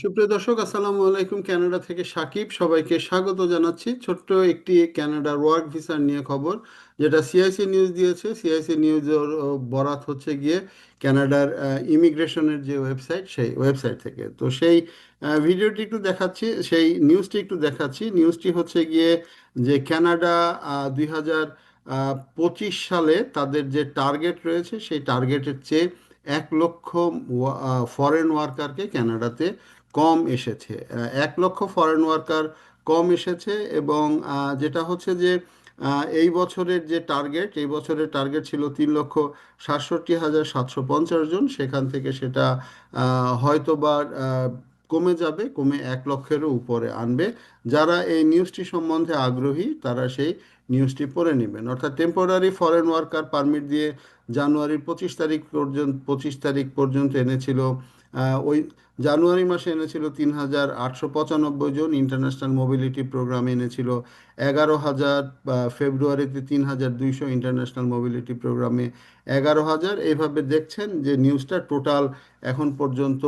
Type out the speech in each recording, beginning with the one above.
সুপ্রিয় দর্শক, আসসালামু আলাইকুম। কানাডা থেকে সাকিব সবাইকে স্বাগত জানাচ্ছি। ছোট্ট একটি কানাডার ওয়ার্ক ভিসার নিয়ে খবর, যেটা সিআইসি নিউজ দিয়েছে। সিআইসি নিউজের বরাত হচ্ছে গিয়ে কানাডার ইমিগ্রেশনের যে ওয়েবসাইট, সেই ওয়েবসাইট থেকে। তো সেই ভিডিওটি একটু দেখাচ্ছি, সেই নিউজটি একটু দেখাচ্ছি। নিউজটি হচ্ছে গিয়ে যে ক্যানাডা দুই হাজার পঁচিশ সালে তাদের যে টার্গেট রয়েছে, সেই টার্গেটের চেয়ে এক লক্ষ ফরেন ওয়ার্কারকে ক্যানাডাতে কম এসেছে। এক লক্ষ ফরেন ওয়ার্কার কম এসেছে এবং যেটা হচ্ছে যে এই বছরের যে টার্গেট এই বছরের টার্গেট ছিল তিন লক্ষ সাতষট্টি হাজার সাতশো পঞ্চাশ জন। সেখান থেকে সেটা হয়তো বা কমে যাবে, কমে এক লক্ষেরও উপরে আনবে। যারা এই নিউজটি সম্বন্ধে আগ্রহী, তারা সেই নিউজটি পড়ে নেবেন। অর্থাৎ টেম্পোরারি ফরেন ওয়ার্কার পারমিট দিয়ে জানুয়ারির পঁচিশ তারিখ পর্যন্ত, পঁচিশ তারিখ পর্যন্ত এনেছিল ওই জানুয়ারি মাসে এনেছিল তিন হাজার আটশো পঁচানব্বই জন ইন্টারন্যাশনাল মোবিলিটি প্রোগ্রামে এনেছিল এগারো হাজার ফেব্রুয়ারিতে তিন হাজার দুইশো ইন্টারন্যাশনাল মোবিলিটি প্রোগ্রামে এগারো হাজার। এইভাবে দেখছেন যে নিউজটা টোটাল এখন পর্যন্ত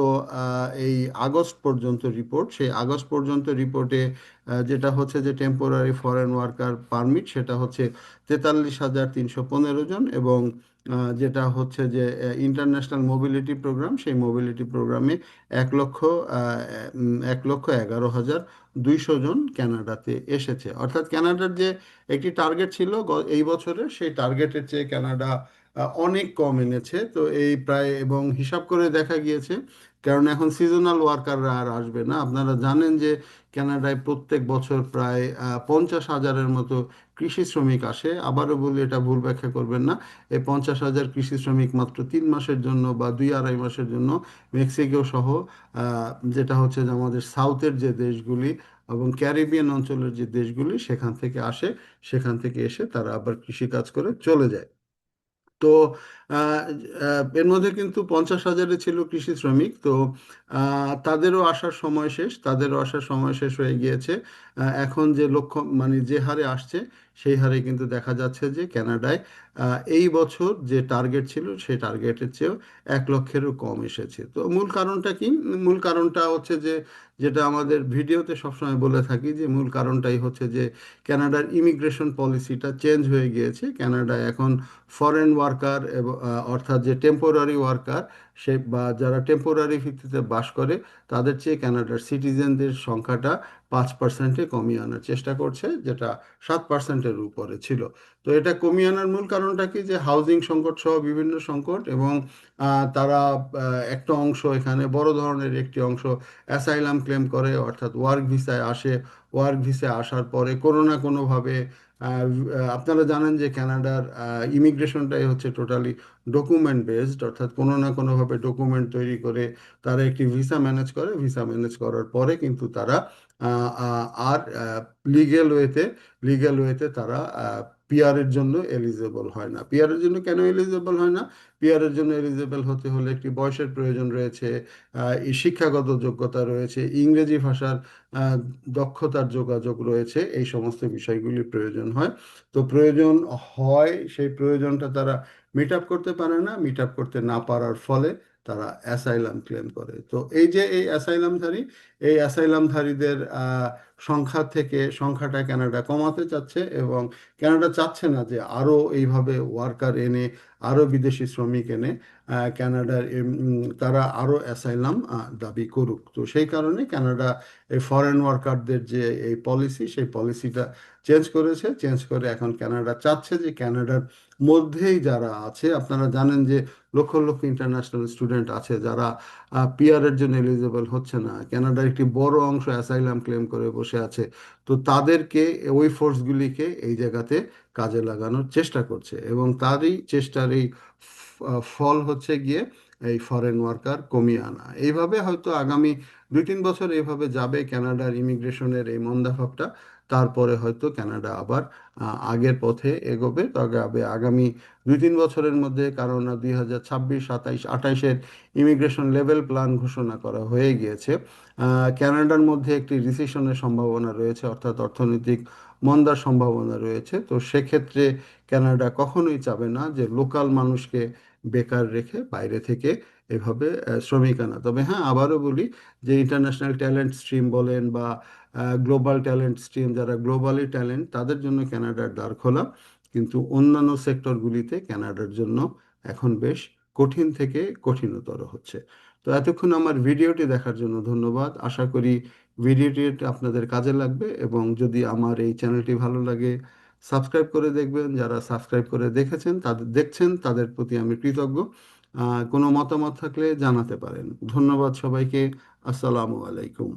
এই আগস্ট পর্যন্ত রিপোর্ট সেই আগস্ট পর্যন্ত রিপোর্টে যেটা হচ্ছে যে টেম্পোরারি ফরেন ওয়ার্কার পারমিট সেটা হচ্ছে তেতাল্লিশ হাজার তিনশো পনেরো জন এবং যেটা হচ্ছে যে ইন্টারন্যাশনাল মোবিলিটি প্রোগ্রাম সেই মোবিলিটি প্রোগ্রামে এক লক্ষ এক লক্ষ এগারো হাজার দুইশো জন ক্যানাডাতে এসেছে। অর্থাৎ ক্যানাডার যে একটি টার্গেট ছিল এই বছরের সেই টার্গেটের চেয়ে আহ, অনেক কম এনেছে। তো এই প্রায় এবং হিসাব করে দেখা গিয়েছে, কারণ এখন সিজনাল ওয়ার্কাররা আর আসবে না। আপনারা জানেন যে কানাডায় প্রত্যেক বছর প্রায় পঞ্চাশ হাজারের মতো কৃষি শ্রমিক আসে। আবারও বলি, এটা ভুল ব্যাখ্যা করবেন না। এই পঞ্চাশ হাজার কৃষি শ্রমিক মাত্র তিন মাসের জন্য বা দুই আড়াই মাসের জন্য মেক্সিকো সহ যেটা হচ্ছে যে আমাদের সাউথের যে দেশগুলি এবং ক্যারিবিয়ান অঞ্চলের যে দেশগুলি, সেখান থেকে আসে। সেখান থেকে এসে তারা আবার কৃষিকাজ করে চলে যায়। তো এর মধ্যে কিন্তু পঞ্চাশ হাজারে ছিল কৃষি শ্রমিক, তো তাদেরও আসার সময় শেষ, তাদেরও আসার সময় শেষ হয়ে গিয়েছে। এখন যে লক্ষ্য মানে যে হারে আসছে সেই হারে কিন্তু দেখা যাচ্ছে যে কানাডায় আহ, এই বছর যে টার্গেট ছিল সেই টার্গেটের চেয়েও এক লক্ষেরও কম এসেছে। তো মূল কারণটা কি? মূল কারণটা হচ্ছে যে যেটা আমাদের ভিডিওতে সবসময় বলে থাকি যে মূল কারণটাই হচ্ছে যে কানাডার ইমিগ্রেশন পলিসিটা চেঞ্জ হয়ে গিয়েছে। কানাডায় এখন ফরেন ওয়ার্কার এবং অর্থাৎ যে টেম্পোরারি ওয়ার্কার সে বা যারা টেম্পোরারি ভিত্তিতে বাস করে, তাদের চেয়ে ক্যানাডার সিটিজেনদের সংখ্যাটা পাঁচ পার্সেন্টে কমিয়ে আনার চেষ্টা করছে, যেটা সাত পার্সেন্টের উপরে ছিল। তো এটা কমিয়ে আনার মূল কারণটা কি? যে হাউজিং সংকট সহ বিভিন্ন সংকট এবং তারা একটা অংশ এখানে বড় ধরনের একটি অংশ অ্যাসাইলাম ক্লেম করে, অর্থাৎ ওয়ার্ক ভিসায় আসে। ওয়ার্ক ভিসায় আসার পরে কোনো না কোনোভাবে আপনারা জানেন যে ক্যানাডার ইমিগ্রেশনটাই হচ্ছে টোটালি ডকুমেন্ট বেসড, অর্থাৎ কোনো না কোনোভাবে ডকুমেন্ট তৈরি করে তারা একটি ভিসা ম্যানেজ করে। ভিসা ম্যানেজ করার পরে কিন্তু তারা আর লিগেল ওয়েতে লিগেল ওয়েতে তারা পিয়ারের জন্য এলিজেবল হয় না। পিয়ারের জন্য কেন এলিজেবল হয় না? পিয়ারের জন্য এলিজেবল হতে হলে একটি বয়সের প্রয়োজন রয়েছে শিক্ষাগত যোগ্যতা রয়েছে, ইংরেজি ভাষার দক্ষতার যোগাযোগ রয়েছে, এই সমস্ত বিষয়গুলি প্রয়োজন হয়। তো প্রয়োজন হয়, সেই প্রয়োজনটা তারা মিট আপ করতে পারে না মিট আপ করতে না পারার ফলে তারা অ্যাসাইলাম ক্লেম করে। তো এই যে এই অ্যাসাইলামধারী এই অ্যাসাইলামধারীদের সংখ্যা থেকে সংখ্যাটা কানাডা কমাতে চাচ্ছে এবং কানাডা চাচ্ছে না যে আরও এইভাবে ওয়ার্কার এনে আরও বিদেশি শ্রমিক এনে উম, তারা আরও অ্যাসাইলাম দাবি করুক। তো সেই কারণে কানাডা এই ফরেন ওয়ার্কারদের যে এই পলিসি সেই পলিসিটা চেঞ্জ করেছে। চেঞ্জ করে এখন কানাডা চাচ্ছে যে কানাডার মধ্যেই যারা আছে, আপনারা জানেন যে লক্ষ লক্ষ ইন্টারন্যাশনাল স্টুডেন্ট আছে যারা পিআরের জন্য এলিজিবল হচ্ছে না। কানাডার একটি বড় অংশ অ্যাসাইলাম ক্লেম করে বসে আছে। তো তাদেরকে ওই ফোর্সগুলিকে এই জায়গাতে কাজে লাগানোর চেষ্টা করছে এবং তারই চেষ্টার এই ফল হচ্ছে গিয়ে এই ফরেন ওয়ার্কার কমিয়ে আনা। এইভাবে হয়তো আগামী দুই তিন বছর এইভাবে যাবে ক্যানাডার ইমিগ্রেশনের এই মন্দাভাবটা তারপরে হয়তো কানাডা আবার আগের পথে এগোবে। তবে আগামী দুই তিন বছরের মধ্যে কারণ দুই হাজার ছাব্বিশ, সাতাইশ, আঠাইশের ইমিগ্রেশন লেভেল প্ল্যান ঘোষণা করা হয়ে গিয়েছে। কানাডার মধ্যে একটি রিসেশনের সম্ভাবনা রয়েছে, অর্থাৎ অর্থনৈতিক মন্দার সম্ভাবনা রয়েছে। তো সেক্ষেত্রে কানাডা কখনোই চাবে না যে লোকাল মানুষকে বেকার রেখে বাইরে থেকে এভাবে শ্রমিক আনা তবে হ্যাঁ আবারও বলি যে ইন্টারন্যাশনাল ট্যালেন্ট স্ট্রিম বলেন বা গ্লোবাল ট্যালেন্ট স্ট্রিম যারা গ্লোবালি ট্যালেন্ট তাদের জন্য ক্যানাডার দ্বার খোলা। কিন্তু অন্যান্য সেক্টরগুলিতে ক্যানাডার জন্য এখন বেশ কঠিন থেকে কঠিনতর হচ্ছে। তো এতক্ষণ আমার ভিডিওটি দেখার জন্য ধন্যবাদ। আশা করি ভিডিওটি আপনাদের কাজে লাগবে এবং যদি আমার এই চ্যানেলটি ভালো লাগে, সাবস্ক্রাইব করে দেখবেন। যারা সাবস্ক্রাইব করে দেখেছেন, তাদের, দেখছেন, তাদের প্রতি আমি কৃতজ্ঞ। কোনো মতামত থাকলে জানাতে পারেন। ধন্যবাদ সবাইকে। আসসালামু আলাইকুম।